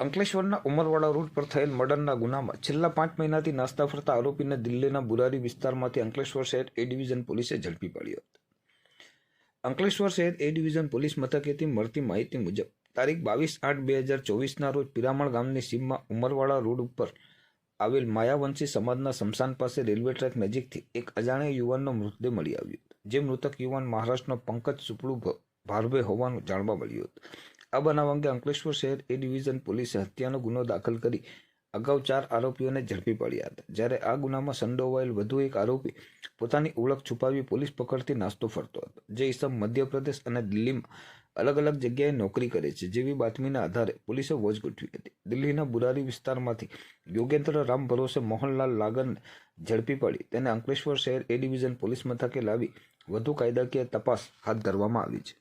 અંકલેશ્વરના ઉમરવાડા રૂટ પર થયેલ મર્ડરના ગુનામાં છેલ્લા પાંચ મહિનાથી નાસ્તા ફરતા આરોપીને દિલ્હીના બુરારી વિસ્તારમાંથી અંકલેશ્વર શહેર એ ડિવિઝન પોલીસે ઝડપી પાડ્યો હતો. અંકલેશ્વર શહેર એ ડિવિઝન પોલીસ મથકેથી મળતી માહિતી મુજબ, તારીખ બાવીસ આઠ બે હજાર ચોવીસના રોજ પિરામણ ગામની સીમમાં ઉમરવાડા રોડ ઉપર આવેલ માયાવંશી સમાજના સ્મશાન પાસે રેલવે ટ્રેક નજીકથી એક અજાણ્યા યુવાનનો મૃતદેહ મળી આવ્યો જે મૃતક યુવાન મહારાષ્ટ્રનો પંકજ સુપડુ ભારભે હોવાનું જાણવા મળ્યું હતું. આ બનાવ અંગે અંકલેશ્વર શહેર એ ડિવિઝન પોલીસે હત્યાનો ગુનો દાખલ કરી અગાઉ ચાર આરોપીઓને ઝડપી પાડ્યા હતા. જ્યારે આ ગુનામાં સંડોવાયેલ વધુ એક આરોપી પોતાની ઓળખ છુપાવી પોલીસ પકડથી નાસ્તો ફરતો હતો, જે ઈસમ મધ્યપ્રદેશ અને દિલ્હીમાં અલગ અલગ જગ્યાએ નોકરી કરે છે જેવી બાતમીના આધારે પોલીસે વોચ ગોઠવી હતી. દિલ્હીના બુરારી વિસ્તારમાંથી યોગેન્દ્ર રામ ભરોસે મોહનલાલ લાગન ઝડપી પાડી. તેને અંકલેશ્વર શહેર એ ડિવિઝન પોલીસ મથકે લાવી વધુ કાયદાકીય તપાસ હાથ ધરવામાં આવી છે.